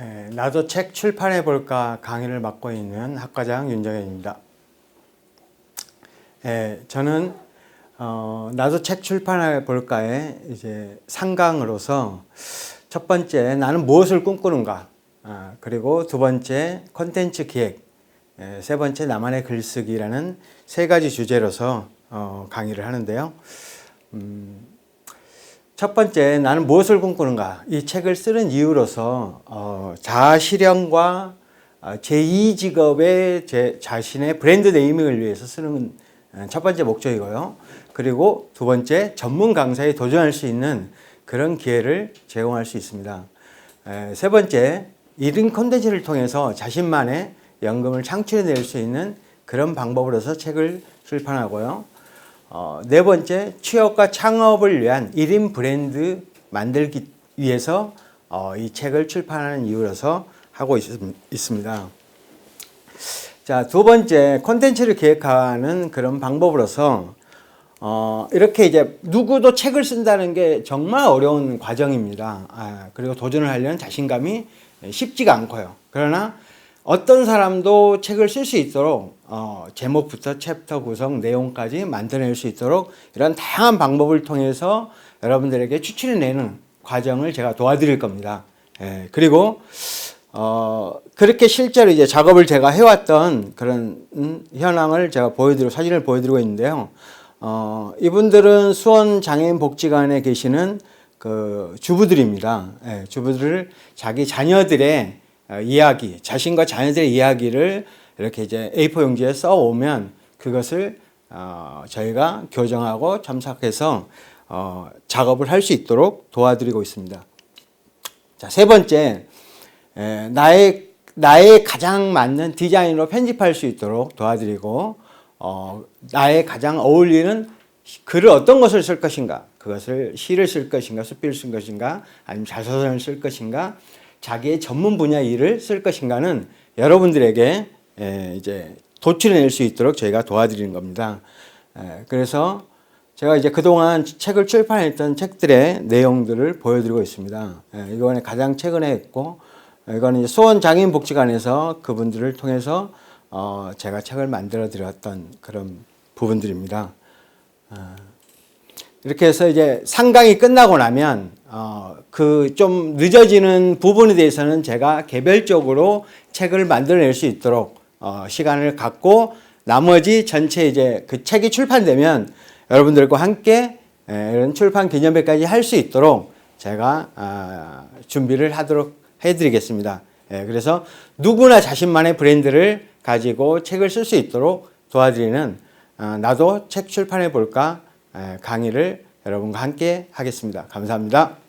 예, 나도 책 출판해 볼까 강의를 맡고 있는 학과장 윤정현입니다. 예, 저는 어, 나도 책 출판해 볼까에 이제 상강으로서 첫 번째 나는 무엇을 꿈꾸는가, 아, 그리고 두 번째 콘텐츠 기획, 예, 세 번째 나만의 글쓰기라는 세 가지 주제로서 어, 강의를 하는데요. 첫 번째 나는 무엇을 꿈꾸는가 이 책을 쓰는 이유로서 어, 자아 실현과 어, 제2 직업의 제 자신의 브랜드 네이밍을 위해서 쓰는 어, 첫 번째 목적이고요. 그리고 두 번째 전문 강사에 도전할 수 있는 그런 기회를 제공할 수 있습니다. 에, 세 번째 이런 콘텐츠를 통해서 자신만의 연금을 창출해낼 수 있는 그런 방법으로서 책을 출판하고요. 어, 네 번째, 취업과 창업을 위한 1인 브랜드 만들기 위해서 어, 이 책을 출판하는 이유로서 하고 있, 있습니다. 자, 두 번째, 콘텐츠를 기획하는 그런 방법으로서 어, 이렇게 이제 누구도 책을 쓴다는 게 정말 어려운 과정입니다. 아, 그리고 도전을 하려는 자신감이 쉽지가 않고요. 그러나 어떤 사람도 책을 쓸 수 있도록 어, 제목부터 챕터 구성 내용까지 만들어낼 수 있도록 이런 다양한 방법을 통해서 여러분들에게 추천해내는 과정을 제가 도와드릴 겁니다. 예, 그리고 어, 그렇게 실제로 이제 작업을 제가 해왔던 그런 음, 현황을 제가 보여드리고 사진을 보여드리고 있는데요. 어, 이분들은 수원 장애인 복지관에 계시는 그 주부들입니다. 예, 주부들을 자기 자녀들의 어, 이야기, 자신과 자녀들의 이야기를 이렇게 이제 A4 용지에 써 오면 그것을 어, 저희가 교정하고 첨삭해서 어, 작업을 할 수 있도록 도와드리고 있습니다. 자, 세 번째, 에, 나의 나의 가장 맞는 디자인으로 편집할 수 있도록 도와드리고 어, 나의 가장 어울리는 글을 어떤 것을 쓸 것인가 그것을 시를 쓸 것인가 수필을 쓸 것인가 아니면 자서전을 쓸 것인가 자기의 전문 분야 일을 쓸 것인가는 여러분들에게 에, 이제 도출해낼 수 있도록 저희가 도와드리는 겁니다. 에, 그래서 제가 이제 그동안 책을 출판했던 책들의 내용들을 보여드리고 있습니다. 에, 이번에 가장 최근에 했고 이거는 수원 장애인 복지관에서 그분들을 통해서 어, 제가 책을 만들어 드렸던 그런 부분들입니다. 어, 이렇게 해서 이제 상강이 끝나고 나면 어, 그 좀 늦어지는 부분에 대해서는 제가 개별적으로 책을 만들어낼 수 있도록 어, 시간을 갖고 나머지 전체 이제 그 책이 출판되면 여러분들과 함께 에, 이런 출판 기념회까지 할 수 있도록 제가 아, 준비를 하도록 해드리겠습니다. 예, 그래서 누구나 자신만의 브랜드를 가지고 책을 쓸 수 있도록 도와드리는 아, 나도 책 출판해 볼까 에, 강의를 여러분과 함께 하겠습니다. 감사합니다.